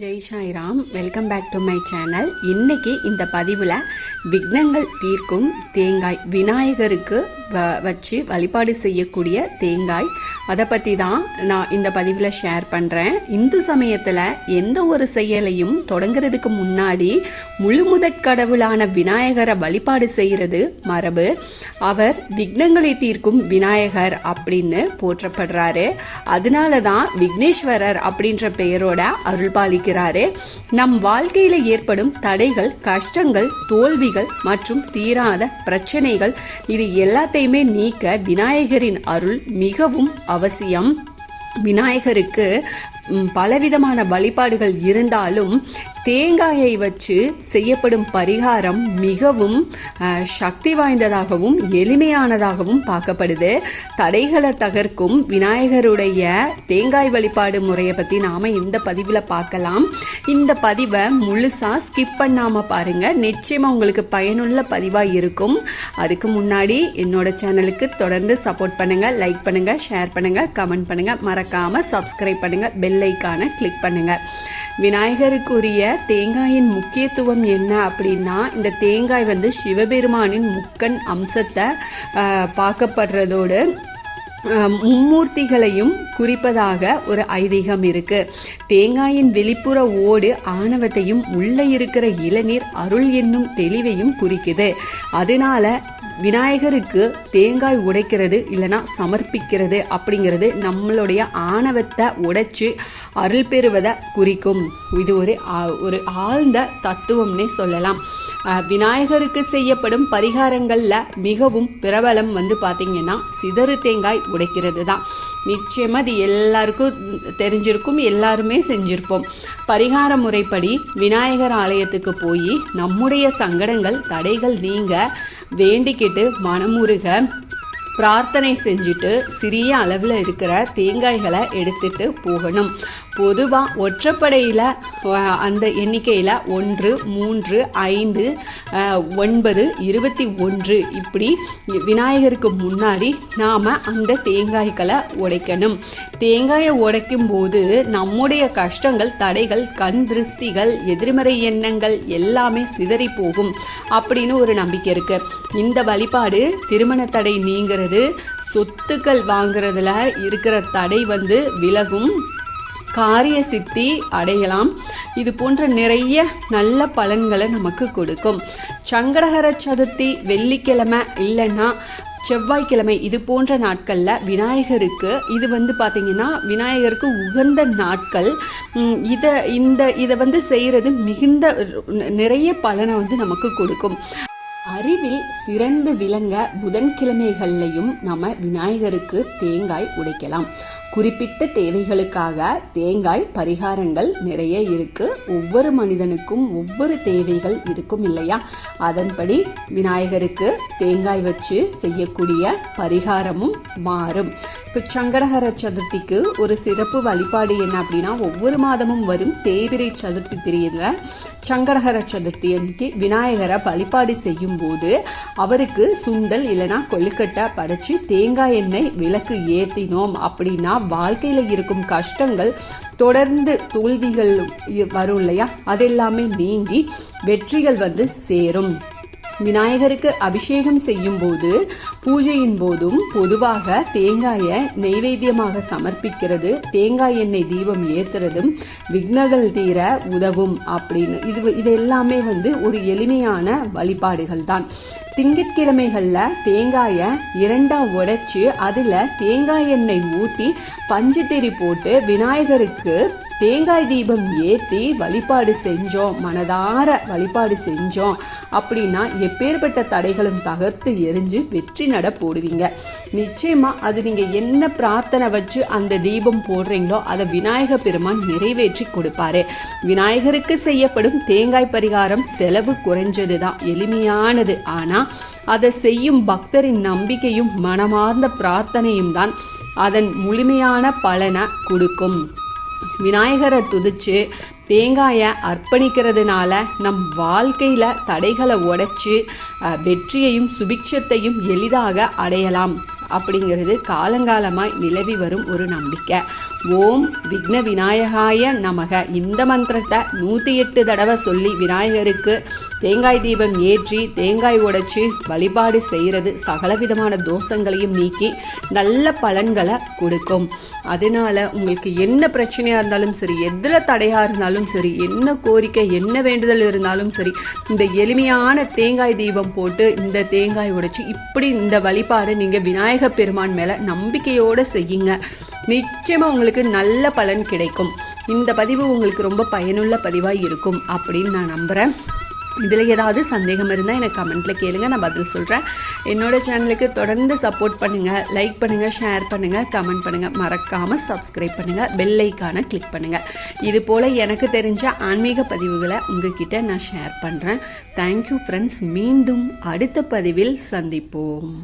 Jai Sairam welcome back to my channel. இன்னைக்கு இந்த பதிவில் விக்னங்கள் தீர்க்கும் தேங்காய் விநாயகருக்கு வ வச்சு வழிபாடு செய்யக்கூடிய தேங்காய். அதை பற்றி தான் நான் இந்த பதிவில் ஷேர் பண்ணுறேன் இந்து சமயத்தில் எந்த ஒரு செயலையும் தொடங்குறதுக்கு முன்னாடி முழுமுதற் கடவுளான விநாயகரை வழிபாடு செய்கிறது மரபு. அவர் விக்னங்களை தீர்க்கும் விநாயகர் அப்படின்னு போற்றப்படுறாரு. அதனால தான் விக்னேஸ்வரர் அப்படின்ற பெயரோட அருள்பாலி சொல்கிறாரே நம் வாழ்க்கையில ஏற்படும் தடைகள் கஷ்டங்கள் தோல்விகள் மற்றும் தீராத பிரச்சனைகள் இது எல்லாத்தையுமே நீக்க விநாயகரின் அருள் மிகவும் அவசியம். விநாயகருக்கு பலவிதமான வழிபாடுகள் இருந்தாலும் தேங்காயை வச்சு செய்யப்படும் பரிகாரம் மிகவும் சக்தி வாய்ந்ததாகவும் எளிமையானதாகவும் பார்க்கப்படுது. தடைகளை தகர்க்கும் விநாயகருடைய தேங்காய் வழிபாடு முறையை பற்றி நாம் இந்த பதிவில் பார்க்கலாம். இந்த பதிவை முழுசாக ஸ்கிப் பண்ணாமல் பாருங்கள் நிச்சயமாக உங்களுக்கு பயனுள்ள பதிவாக இருக்கும். அதுக்கு முன்னாடி என்னோட சேனலுக்கு தொடர்ந்து சப்போர்ட் பண்ணுங்கள் லைக் பண்ணுங்கள் ஷேர் பண்ணுங்கள் கமெண்ட் பண்ணுங்கள் மறக்காமல் சப்ஸ்கிரைப் பண்ணுங்கள் பெல் ஐக்கானை கிளிக் பண்ணுங்கள் விநாயகருக்குரிய தேங்காயின் முக்கியத்துவம் என்ன அப்படின்னா இந்த தேங்காய் வந்து சிவபெருமானின் முக்கன் அம்சத்தை பார்க்கப்படுறதோடு மும்மூர்த்திகளையும் குறிப்பதாக ஒரு ஐதீகம் இருக்கு. தேங்காயின் வெளிப்புற ஓடு ஆணவத்தையும் உள்ளே இருக்கிற இளநீர் அருள் என்னும் தெளிவையும் குறிக்குது. அதனால விநாயகருக்கு தேங்காய் உடைக்கிறது இல்லைன்னா சமர்ப்பிக்கிறது அப்படிங்கிறது நம்மளுடைய ஆணவத்தை உடைச்சு அருள் பெறுவதை குறிக்கும். இது ஒரு ஆ- ஒரு ஆழ்ந்த தத்துவம்னே சொல்லலாம். விநாயகருக்கு செய்யப்படும் பரிகாரங்களில் மிகவும் பிரபலம் வந்து பார்த்திங்கன்னா சிதறு தேங்காய் உடைக்கிறது தான் நிச்சயமாக அது எல்லாருக்கும் தெரிஞ்சிருக்கும் எல்லாருமே செஞ்சிருப்போம். பரிகார முறைப்படி விநாயகர் ஆலயத்துக்கு போய் நம்முடைய சங்கடங்கள் தடைகள் நீங்க வேண்டிக்கிட்டு மனமுருக பிரார்த்தனை செஞ்சுட்டு சிறிய அளவில் இருக்கிற தேங்காய்களை எடுத்துட்டு போகணும். பொதுவாக ஒற்றப்படையில் அந்த எண்ணிக்கையில் ஒன்று மூன்று ஐந்து ஒன்பது இருபத்தி ஒன்று. இப்படி விநாயகருக்கு முன்னாடி நாம் அந்த தேங்காய்களை உடைக்கணும். தேங்காயை உடைக்கும் போது நம்முடைய கஷ்டங்கள் தடைகள் கண் திருஷ்டிகள் எதிர்மறை எண்ணங்கள் எல்லாமே சிதறி போகும் அப்படின்னு ஒரு நம்பிக்கை இருக்குது இந்த வழிபாடு திருமண தடை நீங்கிறது சொத்துக்கள் வாங்குறதுல இருக்கிற தடை வந்து விலகும். காரிய சித்தி அடையலாம். இது போன்ற நிறைய நல்ல பலன்களை நமக்கு கொடுக்கும். சங்கடகர சதுர்த்தி வெள்ளிக்கிழமை இல்லைன்னா செவ்வாய்க்கிழமை இது போன்ற நாட்களில் விநாயகருக்கு இது வந்து பார்த்திங்கன்னா விநாயகருக்கு உகந்த நாட்கள். இதை இந்த இதை வந்து செய்கிறது மிகுந்த நிறைய பலனை வந்து நமக்கு கொடுக்கும். அறிவில் சிறந்து விளங்க புதன்கிழமைகள்லையும் நம்ம விநாயகருக்கு தேங்காய் உடைக்கலாம். குறிப்பிட்ட தேவைகளுக்காக தேங்காய் பரிகாரங்கள் நிறைய இருக்கு. ஒவ்வொரு மனிதனுக்கும் ஒவ்வொரு தேவைகள் இருக்கும் இல்லையா? அதன்படி விநாயகருக்கு தேங்காய் வச்சு செய்யக்கூடிய பரிகாரமும் மாறும். இப்போ சங்கடகர சதுர்த்திக்கு ஒரு சிறப்பு வழிபாடு என்ன அப்படின்னா ஒவ்வொரு மாதமும் வரும் தேய்பிரை சதுர்த்தி திரியல சங்கடகர சதுர்த்தி அன்னைக்கு விநாயகரை வழிபாடு செய்யும் போது அவருக்கு சுண்டல் இல்லைனா கொழுக்கட்டை படைச்சு தேங்காய் எண்ணெய் விளக்கு ஏற்றினோம் அப்படின்னா வாழ்க்கையில் இருக்கும் கஷ்டங்கள் தொடர்ந்து தோல்விகள் வரும் இல்லையா? அதெல்லாமே நீங்கி வெற்றிகள் வந்து சேரும். விநாயகருக்கு அபிஷேகம் செய்யும் போது பூஜையின் போதும் பொதுவாக தேங்காயை நெய்வேத்தியமாக சமர்ப்பிக்கிறது. தேங்காய் எண்ணெய் தீபம் ஏத்துறதும் விக்னங்கள் தீர உதவும் அப்படின்னு. இது இது எல்லாமே வந்து ஒரு எளிமையான வழிபாடுகள் தான் திங்கட்கிழமைகளில் தேங்காயை இரண்டாக உடைச்சி அதில் தேங்காய் எண்ணெய் ஊற்றி பஞ்சுத்திரி போட்டு விநாயகருக்கு தேங்காய் தீபம் ஏற்றி வழிபாடு செஞ்சோம் மனதார வழிபாடு செஞ்சோம். அப்படின்னா எப்பேற்பட்ட தடைகளும் தகர்த்து எரிஞ்சு வெற்றி நட போடுவீங்க. நிச்சயமாக அது நீங்கள் என்ன பிரார்த்தனை வச்சு அந்த தீபம் போடுறீங்களோ அதை விநாயக பெருமான் நிறைவேற்றி கொடுப்பாரு. விநாயகருக்கு செய்யப்படும் தேங்காய் பரிகாரம் செலவு குறைஞ்சது தான் எளிமையானது. ஆனால் அதை செய்யும் பக்தரின் நம்பிக்கையும் மனமார்ந்த பிரார்த்தனையும் தான் அதன் முழுமையான பலனை கொடுக்கும். விநாயகரை துதிச்சு தேங்காயை அர்ப்பணிக்கிறதுனால நம் வாழ்க்கையில் தடைகளை உடைச்சு அஹ், வெற்றியையும் சுபிக்ஷத்தையும் எளிதாக அடையலாம். அப்படிங்கிறது காலங்காலமாய் நிலவி வரும் ஒரு நம்பிக்கை. ஓம் விக்ன விநாயகாய நமக. இந்த மந்திரத்தை நூற்றி எட்டு தடவை சொல்லி விநாயகருக்கு தேங்காய் தீபம் ஏற்றி தேங்காய் உடைச்சி வழிபாடு செய்கிறது சகலவிதமான தோஷங்களையும் நீக்கி நல்ல பலன்களை கொடுக்கும். அதனால உங்களுக்கு என்ன பிரச்சனையாக இருந்தாலும் சரி எதில் தடையாக இருந்தாலும் சரி என்ன கோரிக்கை என்ன வேண்டுதல் இருந்தாலும் சரி இந்த எளிமையான தேங்காய் தீபம் போட்டு இந்த தேங்காய் உடைச்சி இப்படி இந்த வழிபாடு நீங்கள் விநாயகர் பெருமான் மேலே நம்பிக்கையோடு செய்யுங்க. நிச்சயமாக உங்களுக்கு நல்ல பலன் கிடைக்கும். இந்த பதிவு உங்களுக்கு ரொம்ப பயனுள்ள பதிவாக இருக்கும் அப்படின்னு நான் நம்புகிறேன் இதில் ஏதாவது சந்தேகம் இருந்தால் எனக்கு கமெண்ட்டில் கேளுங்கள் நான் பதில் சொல்கிறேன் என்னோட சேனலுக்கு தொடர்ந்து சப்போர்ட் பண்ணுங்கள் லைக் பண்ணுங்கள் ஷேர் பண்ணுங்கள் கமெண்ட் பண்ணுங்கள் மறக்காமல் சப்ஸ்கிரைப் பண்ணுங்கள் பெல் ஐக்கானை கிளிக் பண்ணுங்கள் இது போல் எனக்கு தெரிஞ்ச ஆன்மீக பதிவுகளை உங்ககிட்ட நான் ஷேர் பண்ணுறேன் தேங்க்யூ ஃப்ரெண்ட்ஸ் மீண்டும் அடுத்த பதிவில் சந்திப்போம்.